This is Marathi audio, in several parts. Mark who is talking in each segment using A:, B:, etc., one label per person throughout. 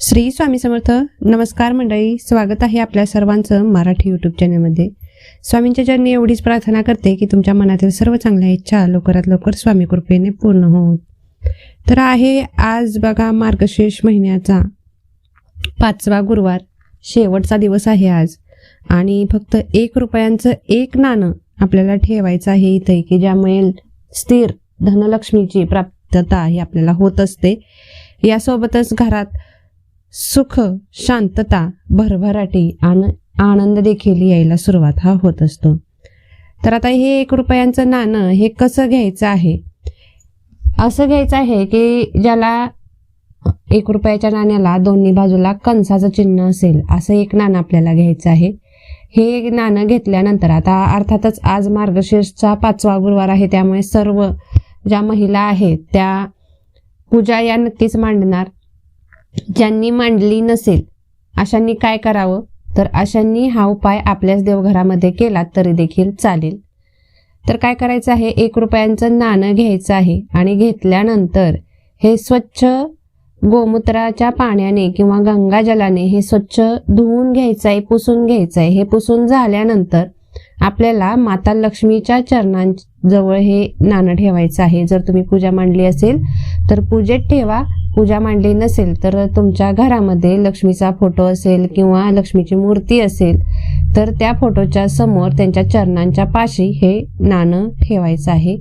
A: श्री स्वामी समर्थ नमस्कार मंडळी. स्वागत आहे आपल्या सर्वांचं मराठी यूट्यूब चॅनलमध्ये स्वामींच्या चरणी एवढीच प्रार्थना करते की तुमच्या मनातील सर्व चांगल्या इच्छा लवकरात लवकर स्वामी कृपेने पूर्ण होत तर आहे आज बघा मार्गशीर्ष महिन्याचा पाचवा गुरुवार. शेवटचा दिवस आहे आज. आणि फक्त एक रुपयांचं एक नाणं आपल्याला ठेवायचं आहे इथे की ज्यामुळे स्थिर धनलक्ष्मीची प्राप्तता ही आपल्याला होत असते. यासोबतच घरात सुख शांतता भरभराटी आन आनंद देखील यायला सुरुवात हा होत असतो. तर आता हे एक रुपयांचं नाणं हे कसं घ्यायचं आहे? असं घ्यायचं आहे की ज्याला एक रुपयाच्या नाण्याला दोन्ही बाजूला कंसाचं चिन्ह असेल असं एक नाणं आपल्याला घ्यायचं आहे. हे नाणं घेतल्यानंतर आता अर्थातच आज मार्गशीर्षचा पाचवा गुरुवार आहे त्यामुळे सर्व ज्या महिला आहेत त्या पूजा या नक्कीच मांडणार. ज्यांनी मांडली नसेल अशांनी काय करावं? तर अशांनी हा उपाय आपल्याच देवघरामध्ये केला तरी देखील चालेल. तर काय करायचं आहे? एक रुपयांचं नाणं घ्यायचं आहे आणि घेतल्यानंतर हे स्वच्छ गोमूत्राच्या पाण्याने किंवा गंगाजलाने हे स्वच्छ धुवून घ्यायचं आहे पुसून घ्यायचं आहे हे पुसून झाल्यानंतर आपल्याला माता लक्ष्मीच्या चरणांजवळ हे नाणं ठेवायचं आहे. जर तुम्ही पूजा मांडली असेल तर पूजेत ठेवा. पूजा मांडली नसेल तर तुमच्या घरामध्ये लक्ष्मीचा फोटो असेल किंवा लक्ष्मीची मूर्ती असेल तर त्या फोटोच्या समोर त्यांच्या चरणांच्या पाशी हे नाणं ठेवायचं आहे.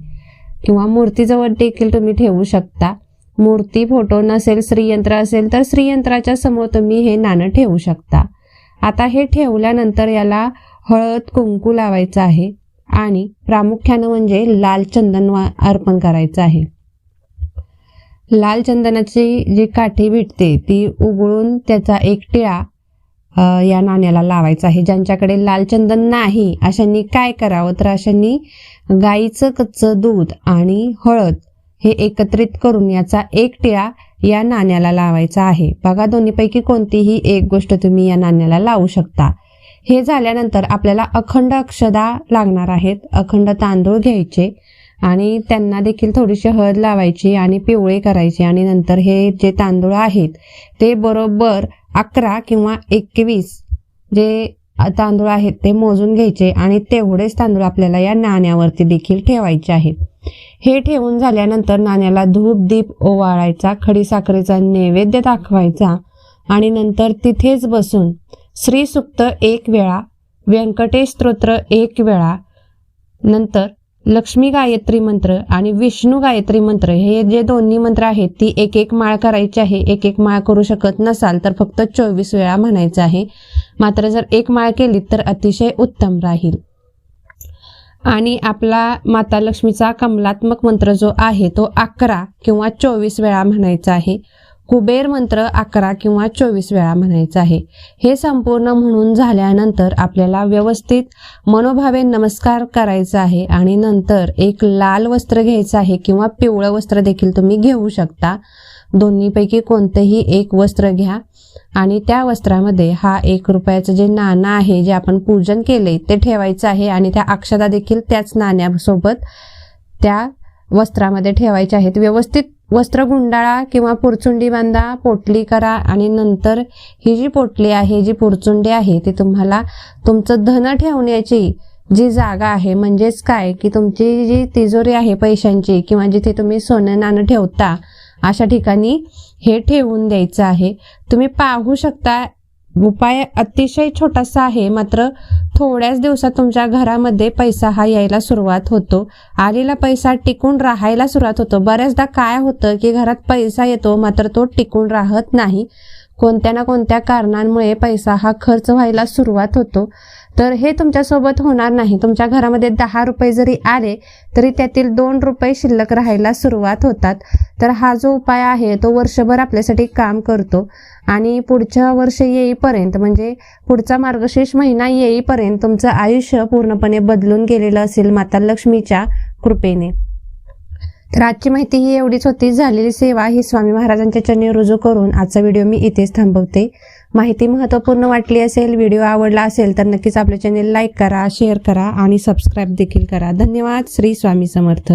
A: किंवा मूर्तीजवळ देखील तुम्ही ठेवू शकता. मूर्ती फोटो नसेल श्रीयंत्र असेल तर श्रीयंत्राच्या समोर तुम्ही हे नाणं ठेवू शकता. आता हे ठेवल्यानंतर याला हळद कुंकू लावायचं आहे आणि प्रामुख्यानं म्हणजे लाल चंदन वा अर्पण करायचं आहे. लाल चंदनाची जी काठी भेटते ती उगळून त्याचा एक टिळा या नाण्याला लावायचा आहे. ज्यांच्याकडे लाल चंदन नाही अशांनी काय करावं? तर अशांनी गाईचं कच्चं दूध आणि हळद हे एकत्रित करून याचा एक टिळा या नाण्याला लावायचा आहे. बघा दोन्हीपैकी कोणतीही एक गोष्ट तुम्ही या नाण्याला लावू शकता. हे झाल्यानंतर आपल्याला अखंड अक्षदा लागणार आहेत. अखंड तांदूळ घ्यायचे आणि त्यांना देखील थोडीशी हळद लावायची आणि पिवळे करायचे आणि नंतर हे जे तांदूळ आहेत ते बरोबर अकरा किंवा एकवीस जे तांदूळ आहेत ते मोजून घ्यायचे आणि तेवढेच तांदूळ आपल्याला या नाण्यावरती देखील ठेवायचे आहेत. हे ठेवून झाल्यानंतर नाण्याला धूप दीप ओवाळायचा खडीसाखरेचा नैवेद्य दाखवायचा आणि नंतर तिथेच बसून श्रीसुक्त एक वेळा व्यंकटेश स्तोत्र एक वेळा नंतर लक्ष्मी गायत्री मंत्र आणि विष्णू गायत्री मंत्र. हे जे दोन्ही मंत्र आहेत ती एक एक माळ करायची आहे एक एक माळ करू शकत नसाल तर फक्त चोवीस वेळा म्हणायचं आहे. मात्र जर एक माळ केली तर अतिशय उत्तम राहील. आणि आपला माता लक्ष्मीचा कमलात्मक मंत्र जो आहे तो अकरा किंवा चोवीस वेळा म्हणायचा आहे. कुबेर मंत्र अकरा किंवा चोवीस वेळा म्हणायचा आहे. हे संपूर्ण म्हणून झाल्यानंतर आपल्याला व्यवस्थित मनोभावे नमस्कार करायचा आहे आणि नंतर एक लाल वस्त्र घ्यायचं आहे किंवा पिवळं वस्त्र देखील तुम्ही घेऊ शकता. दोन्हीपैकी कोणतंही एक वस्त्र घ्या आणि त्या वस्त्रामध्ये हा एक रुपयाचं जे नाणं आहे जे आपण पूजन केले ते ठेवायचं आहे आणि त्या अक्षता देखील त्याच नाण्यासोबत त्या वस्त्रामध्ये ठेवायचे आहेत. व्यवस्थित वस्त्र गुंडाळा किंवा पुरचुंडी बांधा पोटली करा आणि नंतर ही जी पोटली आहे जी पुरचुंडी आहे ती तुम्हाला तुमचं धन ठेवण्याची जी जागा आहे म्हणजेच काय? की तुमची जी तिजोरी आहे पैशांची किंवा जिथे तुम्ही सोनं नाणं ठेवता अशा ठिकाणी हे ठेवून द्यायचं आहे. तुम्ही पाहू शकता उपाय अतिशय छोटासा आहे. मात्र थोड्याच दिवसात तुमच्या घरामध्ये पैसा हा यायला सुरुवात होतो. आलेला पैसा टिकून राहायला सुरुवात होतो. बऱ्याचदा काय होतं की घरात पैसा येतो मात्र तो टिकून राहत नाही. कोणत्या ना कोणत्या कारणांमुळे पैसा हा खर्च व्हायला सुरुवात होतो. तर हे तुमच्यासोबत होणार नाही. तुमच्या घरामध्ये दहा रुपये जरी आले तरी त्यातील दोन रुपये शिल्लक राहायला सुरुवात होतात. तर हा जो उपाय आहे तो वर्षभर आपल्यासाठी काम करतो. आणि पुढच्या वर्ष येईपर्यंत म्हणजे पुढचा मार्गशीर्ष महिना येईपर्यंत तुमचं आयुष्य पूर्णपणे बदलून गेलेलं असेल माता लक्ष्मीच्या कृपेने. तर आजची माहिती ही एवढीच होती. झालेली सेवा ही स्वामी महाराजांच्या चरणी रुजू करून आजचा व्हिडिओ मी इथेच थांबवते. माहिती महत्त्वपूर्ण वाटली असेल व्हिडिओ आवडला असेल तर नक्कीच आपल्या चॅनेल लाईक करा शेअर करा आणि सबस्क्राईब देखील करा. धन्यवाद. श्री स्वामी समर्थ.